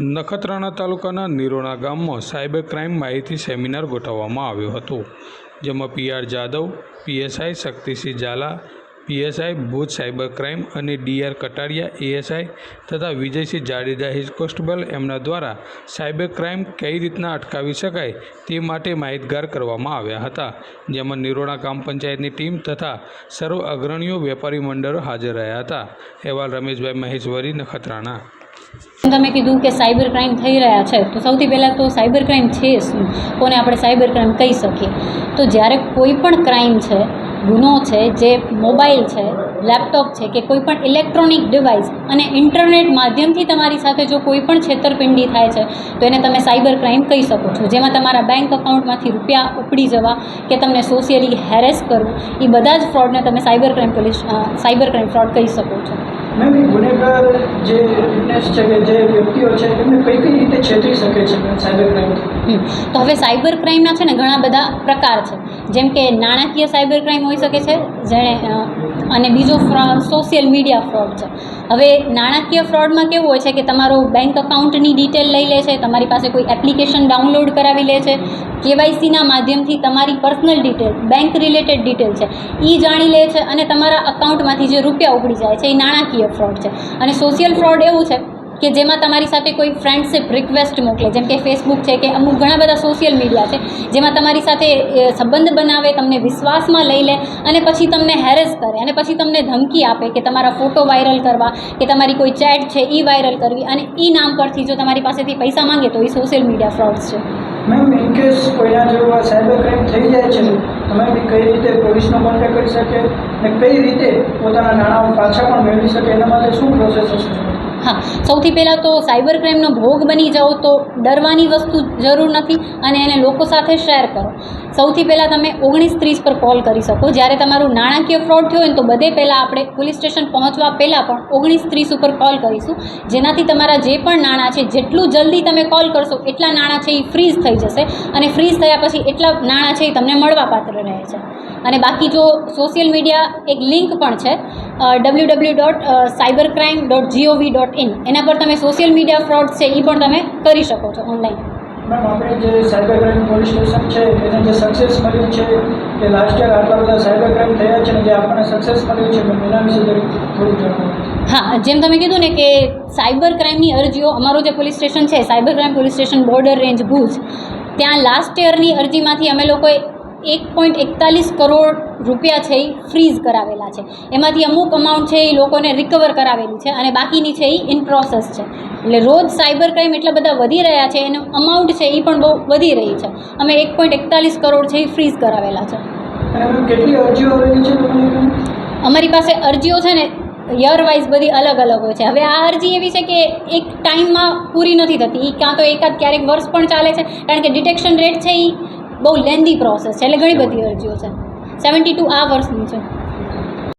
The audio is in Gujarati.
નખત્રાણા તાલુકાના નિરોણા ગામમાં સાયબર ક્રાઇમ માહિતી સેમિનાર ગોઠવવામાં આવ્યો હતો, જેમાં PR Jadhav PSI Shaktisinh Zala PSI Bhuj cyber crime અને ડીઆર કટારિયા એએસઆઈ તથા વિજયસિંહ જાડેજા હેડ કોન્સ્ટેબલ એમના દ્વારા સાયબર ક્રાઇમ કઈ રીતના અટકાવી શકાય તે માટે માહિતગાર કરવામાં આવ્યા હતા, જેમાં નિરોણા ગ્રામ પંચાયતની ટીમ તથા સર્વ અગ્રણીઓ વેપારી મંડળો હાજર રહ્યા હતા. અહેવાલ રમેશભાઈ મહેશ્વરી, નખત્રાણા. તમે કીધું કે સાયબર ક્રાઇમ થઈ રહ્યા છે, તો સૌથી પહેલાં તો સાયબર ક્રાઇમ છે શું? કોને આપણે સાયબર ક્રાઇમ કહી શકીએ? તો જ્યારે કોઈ પણ ક્રાઇમ છે, ગુનો છે, જે મોબાઈલ છે લેપટોપ છે કે કોઈપણ ઇલેક્ટ્રોનિક ડિવાઇસ અને ઇન્ટરનેટ માધ્યમથી તમારી સાથે જો કોઈ પણ છેતરપિંડી થાય છે તો એને તમે સાયબર ક્રાઇમ કહી શકો છો. જેમાં તમારા બેંક અકાઉન્ટમાંથી રૂપિયા ઉપડી જવા કે તમને સોશિયલી હેરેસ કરવું એ બધા જ ફ્રોડને તમે cyber crime police cyber crime fraud કહી શકો છો. મેમ ગુનેગાર જે વિટનેસ છે કે જે વ્યક્તિઓ છે એમને કઈ કઈ રીતે છેતરી શકે છે સાયબર ક્રાઇમથી તો હવે સાયબર ક્રાઇમના છે ને ઘણા બધા પ્રકાર છે. જેમ કે નાણાકીય સાયબર ક્રાઇમ હોઈ શકે છે જેણે અને બીજો સોશિયલ મીડિયા ફ્રોડ છે. હવે નાણાકીય ફ્રોડમાં કેવું હોય છે કે તમારો બેંક અકાઉન્ટની ડિટેલ લઈ લે છે, તમારી પાસે કોઈ એપ્લિકેશન ડાઉનલોડ કરાવી લે છે કેવાયસીના માધ્યમથી તમારી personal detail bank related detail છે એ જાણી લે છે અને તમારા અકાઉન્ટમાંથી જે રૂપિયા ઉપડી જાય છે એ નાણાકીય ફ્રોડ છે. અને સોશિયલ ફ્રોડ એવું છે કે જેમાં તમારી સાથે કોઈ ફ્રેન્ડશીપ રિક્વેસ્ટ મોકલે. જેમ કે ફેસબુક છે કે અમુક ઘણા બધા સોશિયલ મીડિયા છે, જેમાં તમારી સાથે સંબંધ બનાવે, તમને વિશ્વાસમાં લઈ લે અને પછી તમને હેરેસ કરે અને પછી તમને ધમકી આપે કે તમારા ફોટો વાયરલ કરવા, કે તમારી કોઈ ચેટ છે એ વાયરલ કરવી અને એ નામ પરથી જો તમારી પાસેથી પૈસા માંગે તો એ સોશિયલ મીડિયા ફ્રોડ્સ છે. મેમ ઇન કેસ કોઈના જેવું આ સાયબર ક્રાઇમ થઈ જાય છે, તમે કઈ રીતે પોલીસનો કોન્ટેક્ટ કરી શકે અને કઈ રીતે પોતાના નાણાં પાછા પણ મેળવી શકે, એના માટે શું પ્રોસેસ હશે? હા, સૌથી પહેલાં તો સાયબર ક્રાઇમનો ભોગ બની જાઓ તો ડરવાની વસ્તુ જરૂર નથી અને એને લોકો સાથે શેર કરો. સૌથી પહેલાં તમે ઓગણીસ ત્રીસ પર કોલ કરી શકો. જ્યારે તમારું નાણાકીય ફ્રોડ થયો હોય તો બધે પહેલાં આપણે પોલીસ સ્ટેશન પહોંચવા પહેલાં પણ ઓગણીસ ત્રીસ ઉપર કોલ કરીશું. જેનાથી તમારા જે પણ નાણાં છે, જેટલું જલ્દી તમે કોલ કરશો, એટલા નાણાં છે એ ફ્રીઝ થઈ જશે. અને ફ્રીઝ થયા પછી એટલા નાણાં છે એ તમને મળવાપાત્ર રહે છે. અને બાકી જો સોશિયલ મીડિયા એક લિંક પણ છે W W dot cyber crime dot GOV dot in એના પર તમે સોશિયલ મીડિયા ફ્રોડ છે એ પણ તમે કરી શકો છો ઓનલાઈન મેમ, આપણે જે સાયબર ક્રાઇમ પોલીસ સ્ટેશન છે, એને જે સક્સેસ મળ્યું છે, કે લાસ્ટ યર આટલા બધા સાયબર ક્રાઇમ થયા છે ને જે આપણને સક્સેસ મળ્યું છે, મેમ, એના વિશે થોડું જણાવો. હા, જેમ તમે કીધું ને કે સાયબર ક્રાઇમની અરજીઓ, અમારું જે પોલીસ સ્ટેશન છે cyber crime police station border range Bhuj, ત્યાં લાસ્ટ યરની અરજીમાંથી અમે લોકોએ એક પોઈન્ટ એકતાલીસ કરોડ રૂપિયા છે એ ફ્રીઝ કરાવેલા છે. એમાંથી અમુક અમાઉન્ટ છે એ લોકોને રિકવર કરાવેલી છે અને બાકીની છે એ ઇન પ્રોસેસ છે. એટલે રોજ સાયબર ક્રાઇમ એટલા બધા વધી રહ્યા છે એનું અમાઉન્ટ છે એ પણ બહુ વધી રહી છે. અમે એક પોઈન્ટ એકતાલીસ કરોડ છે એ ફ્રીઝ કરાવેલા છે. કેટલી અરજીઓ આવેલી છે અમારી પાસે અરજીઓ છે ને યર વાઇઝ બધી અલગ અલગ હોય છે. હવે આ અરજી એવી છે કે એક ટાઈમમાં પૂરી નથી થતી. એ કાં તો એકાદ ક્યારેક વર્ષ પણ ચાલે છે. કારણ કે ડિટેક્શન રેટ છે એ બહુ લેન્ધી પ્રોસેસ છે. એટલે ઘણી બધી અરજીઓ છે. સેવન્ટી ટુ આ વર્ષની છે.